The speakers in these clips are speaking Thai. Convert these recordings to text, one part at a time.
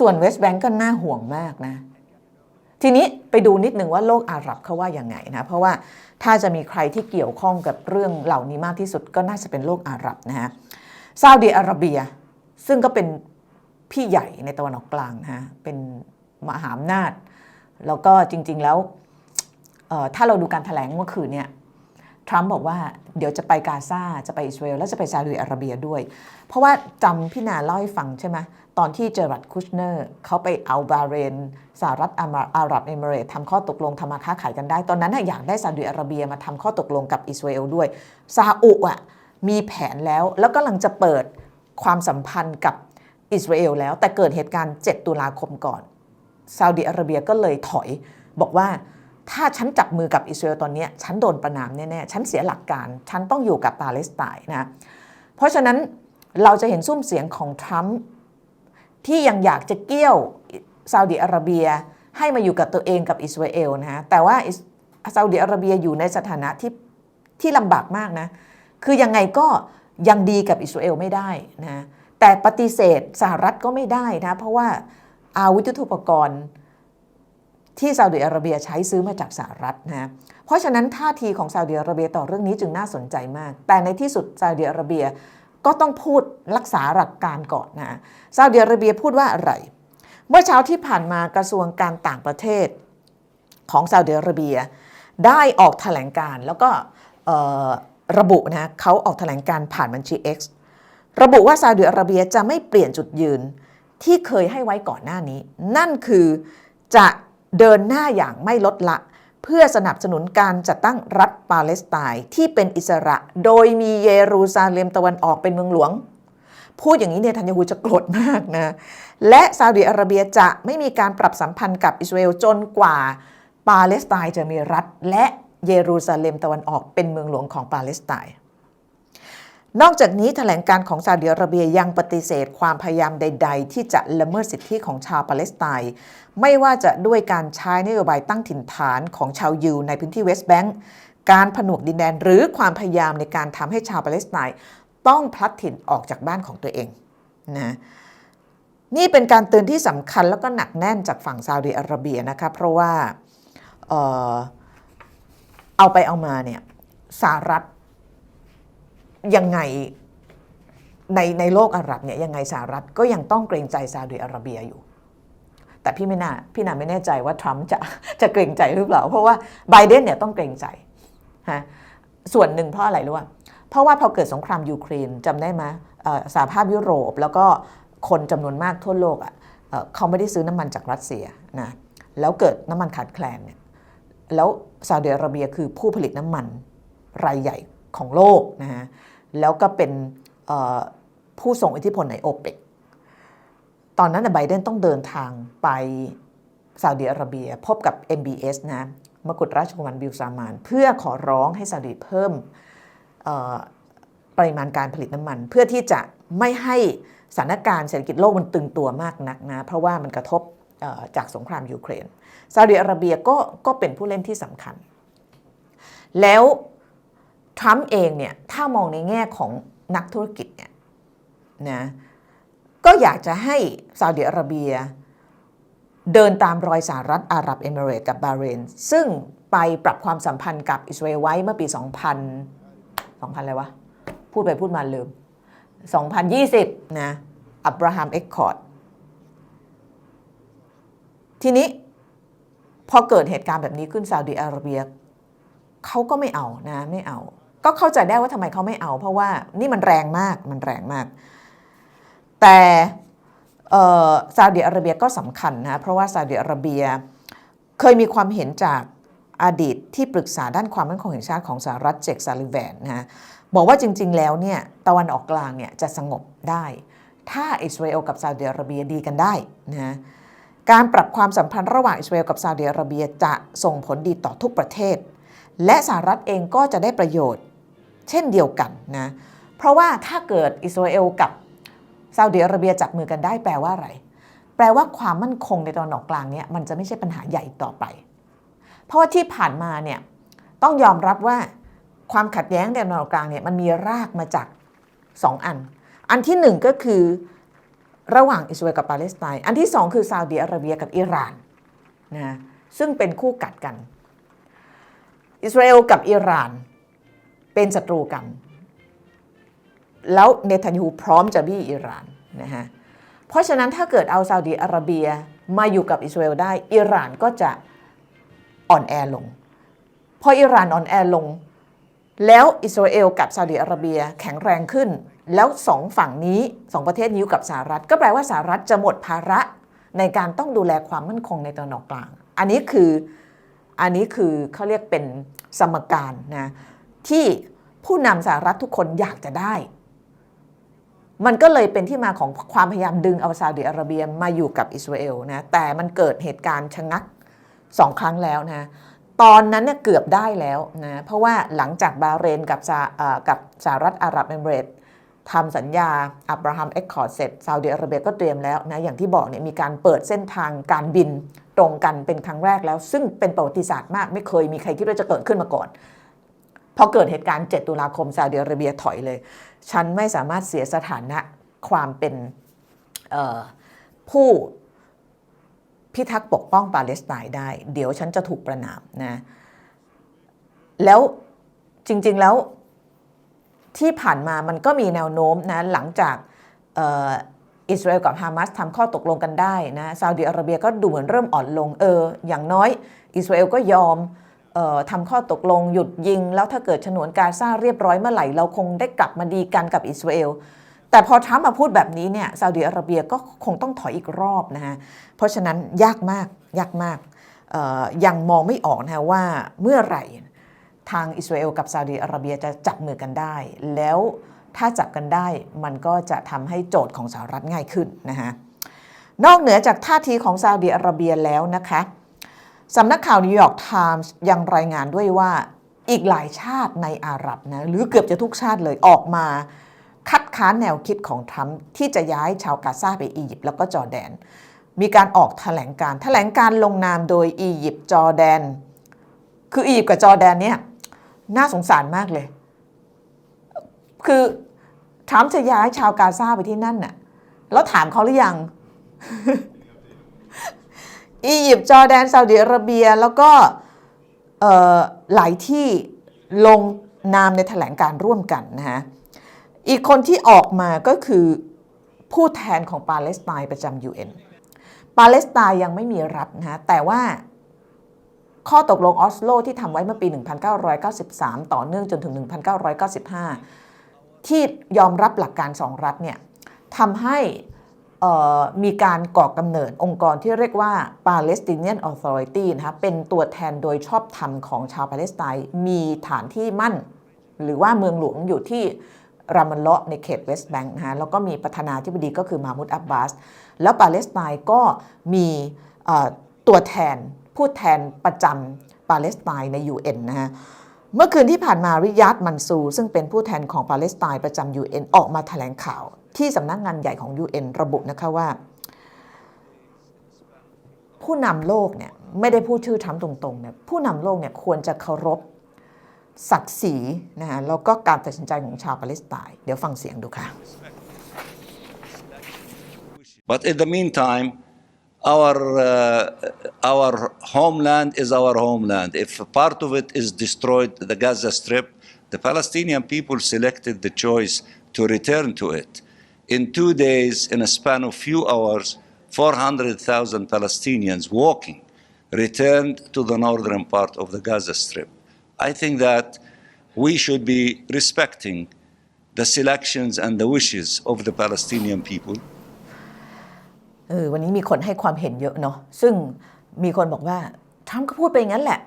ส่วนเวสต์แบงก์ก็น่าห่วงมากนะทีนี้ไปดูนิดนึงว่าโลกอาหรับเขาว่าอย่างไงนะเพราะว่าถ้าจะมีใครที่เกี่ยวข้องกับเรื่องเหล่านี้มากที่สุดก็น่าจะเป็นโลกอาหรับนะฮะซาอุดิอาระเบีย ซึ่งก็เป็นพี่ใหญ่ในตะวันออกกลางนะฮะเป็นมหาอำนาจ แล้วก็จริง ๆแล้วถ้าเราดูการถแถลงเมื่อคืนเนี่ย ทรัมป์บอกว่าเดี๋ยวจะไปกาซาจะไปอิสราเอลแล้วจะไปซาอุดิอาระเบียด้วย เพราะว่าจำพี่นาเล่าให้ฟังใช่ไหมตอนที่เจอรัดคุชเนอร์เขาไปเอาบาเรนสหรัฐอาหรับเอมิเรตทำข้อตกลงทำมาค้าขายกันได้ ตอนนั้นน่ะอยากได้ซาอุดิอาระเบียมาทำข้อตกลงกับอิสราเอลด้วยซาอุอะมีแผนแล้วแล้วก็กำลังจะเปิดความสัมพันธ์กับอิสราเอลแล้วแต่เกิดเหตุการณ์ 7 ตุลาคมก่อนซาอุดิอาระเบียก็เลยถอยบอกว่า ถ้าฉันจับมือกับอิสราเอลตอนนี้ฉันโดนประนามแน่ๆ ฉันเสียหลักการ ฉันต้องอยู่กับปาเลสไตน์นะ เพราะฉะนั้นเราจะเห็นซุ้มเสียงของทรัมป์ที่ยังอยากจะเกี้ยวซาอุดิอาระเบียให้มาอยู่กับตัวเองกับอิสราเอลนะฮะ แต่ว่าซาอุดิอาระเบียอยู่ในสถานะที่ที่ลำบากมากนะ คือยังไงก็ยังดีกับอิสราเอลไม่ได้นะ แต่ปฏิเสธสหรัฐก็ไม่ได้นะ เพราะว่าอาวุธยุทโธปกรณ์ ที่ซาอุดิอาระเบียใช้ซื้อมาจากสหรัฐนะเพราะฉะนั้นท่าทีของซาอุดิอาระเบียต่อเรื่องนี้จึงน่าสนใจมาก แต่ในที่สุดซาอุดิอาระเบียก็ต้องพูดรักษาหลักการก่อนนะซาอุดิอาระเบียพูดว่าอะไร เมื่อเช้าที่ผ่านมากระทรวงการต่างประเทศของซาอุดิอาระเบีย ได้ออกแถลงการ์แล้วก็ระบุนะเขาออกแถลงการ์ผ่านบัญชี X ระบุว่าซาอุดิอาระเบียจะไม่เปลี่ยนจุดยืนที่เคยให้ไว้ก่อนหน้านี้ นั่นคือจะ เดินหน้าอย่างไม่ลดละ เพื่อสนับสนุนการจัดตั้งรัฐปาเลสไตน์ที่เป็นอิสระ โดยมีเยรูซาเล็มตะวันออกเป็นเมืองหลวง พูดอย่างนี้เนี่ยทันยาฮูจะโกรธมากนะและซาอุดิอาระเบียจะไม่มีการปรับสัมพันธ์กับอิสราเอลจนกว่าปาเลสไตน์จะมีรัฐ และเยรูซาเล็มตะวันออกเป็นเมืองหลวงของปาเลสไตน์ นอกจากนี้แถลงการของซาอุดิอาระเบียยังปฏิเสธความพยายามใด ๆ ที่จะละเมิดสิทธิของชาวปาเลสไตน์ไม่ว่าจะด้วยการใช้นโยบายตั้งถิ่นฐานของชาวยิวในพื้นที่เวสต์แบงก์การผนวกดินแดนหรือความพยายามในการทำให้ชาวปาเลสไตน์ต้องพลัดถิ่นออกจากบ้านของตัวเองนะนี่เป็นการเตือนที่สำคัญแล้วก็หนักแน่นจากฝั่งซาอุดิอาระเบียนะคะเพราะว่าเออเอาไปเอามาเนี่ยสหรัฐ ยังไงในในโลกอาหรับเนี่ยยังไงสหรัฐก็ยังต้องเกรงใจซาอุดิอาระเบียอยู่ แต่พี่ไม่น่าพี่นาไม่แน่ใจว่าทรัมป์จะจะเกรงใจหรือเปล่า เพราะว่าไบเดนเนี่ยต้องเกรงใจฮะส่วนหนึ่งเพราะอะไรรู้ว่าเพราะว่าพอเกิดสงครามยูเครนจำได้ไหมสหภาพยุโรปแล้วก็คนจำนวนมากทั่วโลกอะเอ่อเขาไม่ได้ซื้อน้ำมันจากรัสเซียนะแล้วเกิดน้ำมันขาดแคลนเนี่ยแล้วซาอุดิอาระเบียคือผู้ผลิตน้ำมันรายใหญ่ ของโลกนะฮะแล้วก็เป็นผู้ส่งอิทธิพลในโอเปกตอนนั้นนะไบเดนต้องเดินทางไปซาอุดิอาระเบีย พบกับ MBS นะมกุฎราชกุมารบิลซามาน เพื่อขอร้องให้ซาอุดิเพิ่มปริมาณการผลิตน้ำมัน เพื่อที่จะไม่ให้สถานการณ์เศรษฐกิจโลกมันตึงตัวมากนักนะ เพราะว่ามันกระทบจากสงครามยูเครนซาอุดิอาระเบียก็ก็เป็นผู้เล่นที่สำคัญ แล้ว ทรัมป์เองเนี่ยถ้ามองในแง่ของนักธุรกิจเนี่ยนะก็อยากจะให้ซาอุดิอาระเบีย เดินตามรอยสหรัฐอาหรับเอมิเรตส์กับบาเรน ซึ่งไปปรับความสัมพันธ์กับอิสราเอลไว้เมื่อปี 2000 2000 อะไรวะ พูดไปพูดมาลืม 2020 นะอับราฮัมเอ็กคอร์ดทีนี้พอเกิดเหตุการณ์แบบนี้ขึ้นซาอุดิอาระเบียเขาก็ไม่เอานะไม่เอา ก็เข้าใจได้ว่าทำไมเขาไม่เอา เพราะว่านี่มันแรงมากมันแรงมาก แต่ซาอุดิอาระเบียก็สำคัญนะเพราะว่าซาอุดิอาระเบียเคยมีความเห็นจากอดีตที่ปรึกษาด้านความมั่นคงแห่งชาติของสหรัฐเจคซาลิแวนนะบอกว่าจริง ๆ แล้วเนี่ยตะวันออกกลางเนี่ยจะสงบได้ ถ้าอิสราเอลกับซาอุดิอาระเบียดีกันได้นะการปรับความสัมพันธ์ระหว่างอิสราเอลกับซาอุดิอาระเบียจะส่งผลดีต่อทุกประเทศ และสหรัฐเองก็จะได้ประโยชน์ เช่นเดียวกันนะเพราะว่าถ้าเกิดอิสราเอลกับซาอุดิอาระเบียจับมือกันได้แปลว่าอะไร แปลว่าความมั่นคงในตะวันออกกลางเนี่ยมันจะไม่ใช่ปัญหาใหญ่ต่อไป เพราะว่าที่ผ่านมาเนี่ยต้องยอมรับว่าความขัดแย้งในตะวันออกกลางเนี่ยมันมีรากมาจาก 2 อัน อันที่หนึ่งก็คือระหว่างอิสราเอลกับปาเลสไตน์ อันที่สองคือซาอุดิอาระเบียกับอิหร่านนะซึ่งเป็นคู่กัดกัน อิสราเอลกับอิหร่าน เป็นศัตรูกัน แล้วเนทันยูพร้อมจะบี้อิหร่านนะฮะเพราะฉะนั้นถ้าเกิดเอาซาอุดิอาระเบียมาอยู่กับอิสราเอลได้อิหร่านก็จะอ่อนแอลง พออิหร่านอ่อนแอลง แล้วอิสราเอลกับซาอุดิอาระเบียแข็งแรงขึ้น แล้วสองฝั่งนี้สองประเทศนี้อยู่กับสหรัฐ ก็แปลว่าสหรัฐจะหมดภาระในการต้องดูแลความมั่นคงในตะวันออกกลาง อันนี้คืออันนี้คือเขาเรียกเป็นสมการนะ ที่ผู้นำสหรัฐทุกคนอยากจะได้ มันก็เลยเป็นที่มาของความพยายามดึงเอาซาอุดิอาระเบียมาอยู่กับอิสราเอลนะแต่มันเกิดเหตุการณ์ชะงักสองครั้งแล้วนะตอนนั้นเนี่ยเกือบได้แล้วนะเพราะว่าหลังจากบาเรนกับซากับสหรัฐอาหรับเอมิเรตทำสัญญาอับราฮัมเอ็กคอร์ดเสร็จซาอุดิอาระเบียก็เตรียมแล้วนะอย่างที่บอกเนี่ยมีการเปิดเส้นทางการบินตรงกันเป็นครั้งแรกแล้ว ซึ่งเป็นประวัติศาสตร์มากไม่เคยมีใครคิดว่าจะเกิดขึ้นมาก่อน พอเกิดเหตุการณ์ 7 ตุลาคมซาอุดิอาระเบียถอยเลย ฉันไม่สามารถเสียสถานะความเป็นผู้พิทักษ์ปกป้องปาเลสไตน์ได้ เดี๋ยวฉันจะถูกประนามนะแล้วจริงๆแล้วที่ผ่านมามันก็มีแนวโน้มนะหลังจากอิสราเอลกับฮามาสทำข้อตกลงกันได้นะซาอุดิอาระเบียก็ดูเหมือนเริ่มอ่อนลงเอออย่างน้อย อิสราเอลก็ยอม ทำข้อตกลงหยุดยิง แล้วถ้าเกิดฉนวนกาซาเรียบร้อยเมื่อไหร่ เราคงได้กลับมาดีกันกับอิสราเอลแต่พอทรัมป์มาพูดแบบนี้เนี่ยซาอุดิอาระเบียก็คงต้องถอยอีกรอบนะฮะเพราะฉะนั้นยากมากยากมากยังมองไม่ออกนะะว่าเมื่อไหร่ทางอิสราเอลกับซาอุดิอาระเบียจะจับมือกันได้ แล้วถ้าจับกันได้มันก็จะทำให้โจทย์ของสหรัฐง่ายขึ้นนะฮะนอกเหนือจากท่าทีของซาอุดิอาระเบียแล้วนะคะ สำนักข่าวนิวยอร์กไทมส์ยังรายงานด้วยว่าอีกหลายชาติในอาหรับนะหรือเกือบจะทุกชาติเลยออกมา คัดค้านแนวคิดของทรัมป์ที่จะย้ายชาวกาซาไปอียิปต์แล้วก็จอร์แดน มีการออกแถลงการแถลงการลงนามโดยอียิปต์จอร์แดน คืออียิปต์กับจอร์แดนเนี่ยน่าสงสารมากเลย คือทรัมป์จะย้ายชาวกาซาไปที่นั่นน่ะแล้วถามเขาหรือยัง อียิปต์จอร์แดนซาอุดิอาระเบีย แล้วก็หลายที่ลงนามในแถลงการร่วมกันนะฮะอีกคนที่ออกมาก็คือผู้แทนของปาเลสไตน์ประจำ UN ปาเลสไตน์ยังไม่มีรัฐนะฮะแต่ว่าข้อตกลงออสโลที่ทำไว้เมื่อปี 1993 ต่อเนื่องจนถึง 1995 ที่ยอมรับหลักการสองรัฐเนี่ยทำให้ มีการก่อกำเนิดองค์กรที่เรียกว่า Palestinian Authority นะคะเป็นตัวแทนโดยชอบธรรมของชาวปาเลสไตน์มีฐานที่มั่น หรือว่าเมืองหลวงอยู่ที่รามันเลาะในเขตเวสต์แบงค์นะฮะแล้วก็มีประธานาธิบดีก็คือมามุดอับบาส แล้วปาเลสไตน์ก็มีตัวแทนผู้แทนประจำปาเลสไตน์ใน UN นะฮะเมื่อคืนที่ผ่านมาริยาดมันซู ซึ่งเป็นผู้แทนของปาเลสไตน์ประจำ UN ออกมาแถลงข่าว ที่สำนักงานใหญ่ของ UN ระบุนะคะว่า ผู้นำโลกเนี่ยไม่ได้พูดชื่อทรัมตรงๆเนี่ยผู้นำโลกเนี่ยควรจะเคารพศักดิ์ศรีนะฮะแล้วก็การตัดสินใจของชาวปาเลสไตน์เดี๋ยวฟังเสียงดูค่ะ But in the meantime, our uh, our homeland is our homeland. If part of it is destroyed, the Gaza Strip, the Palestinian people selected the choice to return to it. In two days, in a span of few hours, 400,000 Palestinians walking returned to the northern part of the Gaza Strip. I think that we should be respecting the selections and the wishes of the Palestinian people. เออวันนี้มีคนให้ความเห็นเยอะเนาะซึ่งมีคนบอกว่าทรัมป์ก็พูดไปอย่างนั้นแหละ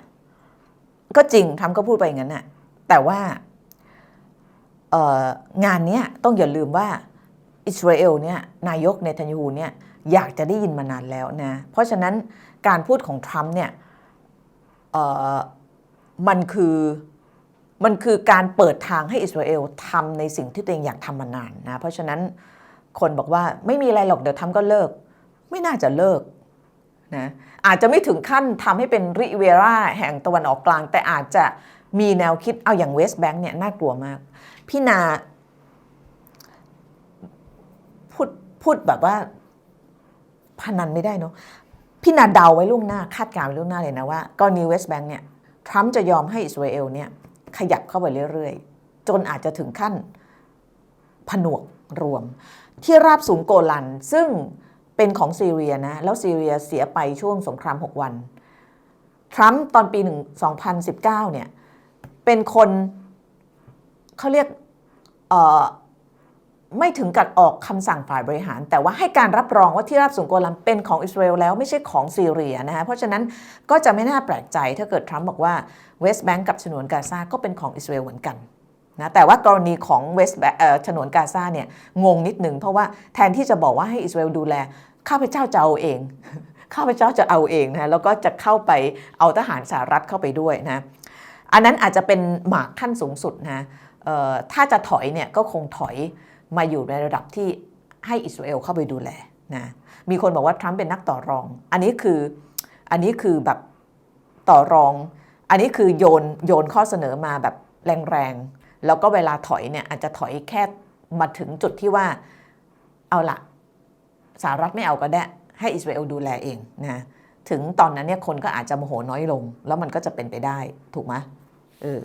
ก็จริงทรัมป์ก็พูดไปอย่างนั้นน่ะแต่ว่าเอ่องานเนี้ยต้องอย่าลืมว่า อิสราเอลเนี่ยนายกเนทันยาฮูเนี่ยอยากจะได้ยินมานานแล้วนะ เพราะฉะนั้นการพูดของทรัมป์เนี่ยเอ่อมันคือมันคือการเปิดทางให้อิสราเอลทำในสิ่งที่ตัวเองอยากทำมานานนะ เพราะฉะนั้นคนบอกว่าไม่มีอะไรหรอกเดี๋ยวทำก็เลิก ไม่น่าจะเลิกนะอาจจะไม่ถึงขั้นทำให้เป็นริเวราแห่งตะวันออกกลาง แต่อาจจะมีแนวคิดเอาอย่างเวสต์แบงค์เนี่ยน่ากลัวมาก พี่นา พูดแบบว่าพนันไม่ได้เนาะพี่นาเดาไว้ล่วงหน้าคาดการณ์ไว้ล่วงหน้าเลยนะว่ากรณีเวสต์แบงค์เนี่ยทรัมป์จะยอมให้อิสราเอลเนี่ยขยับเข้าไปเรื่อยๆ จนอาจจะถึงขั้นผนวกรวม ที่ราบสูงโกลัน ซึ่งเป็นของซีเรียนะแล้วซีเรียเสียไปช่วงสงคราม 6 วันทรัมป์ตอนปีหนึ่ง2019 เนี่ยเป็นคนเขาเรียกเอ่อ ไม่ถึงกับออกคำสั่งฝ่ายบริหาร แต่ว่าให้การรับรองว่าที่ราบสูงโกลันเป็นของอิสราเอลแล้วไม่ใช่ของซีเรียนะฮะเพราะฉะนั้นก็จะไม่น่าแปลกใจถ้าเกิดทรัมป์บอกว่าเวสต์แบงก์กับฉนวนกาซาก็เป็นของอิสราเอลเหมือนกันนะแต่ว่ากรณีของเวสต์ฉนวนกาซาเนี่ยงงนิดหนึ่งเพราะว่าแทนที่จะบอกว่าให้อิสราเอลดูแลข้าพเจ้าจะเอาเองข้าพเจ้าจะเอาเองนะแล้วก็จะเข้าไปเอาทหารสหรัฐเข้าไปด้วยนะอันนั้นอาจจะเป็นหมากขั้นสูงสุดนะถ้าจะถอยเนี่ยก็คงถอย มาอยู่ในระดับที่ให้อิสราเอลเข้าไปดูแลนะมีคนบอกว่าทรัมป์เป็นนักต่อรอง อันนี้คืออันนี้คือแบบต่อรอง อันนี้คือโยนโยนข้อเสนอมาแบบแรงๆ แล้วก็เวลาถอยเนี่ยอาจจะถอยแค่มาถึงจุดที่ว่าเอาละสหรัฐไม่เอาก็ได้ ให้อิสราเอลดูแลเองนะถึงตอนนั้นเนี่ยคนก็อาจจะโมโหน้อยลง แล้วมันก็จะเป็นไปได้ถูกไหมเออ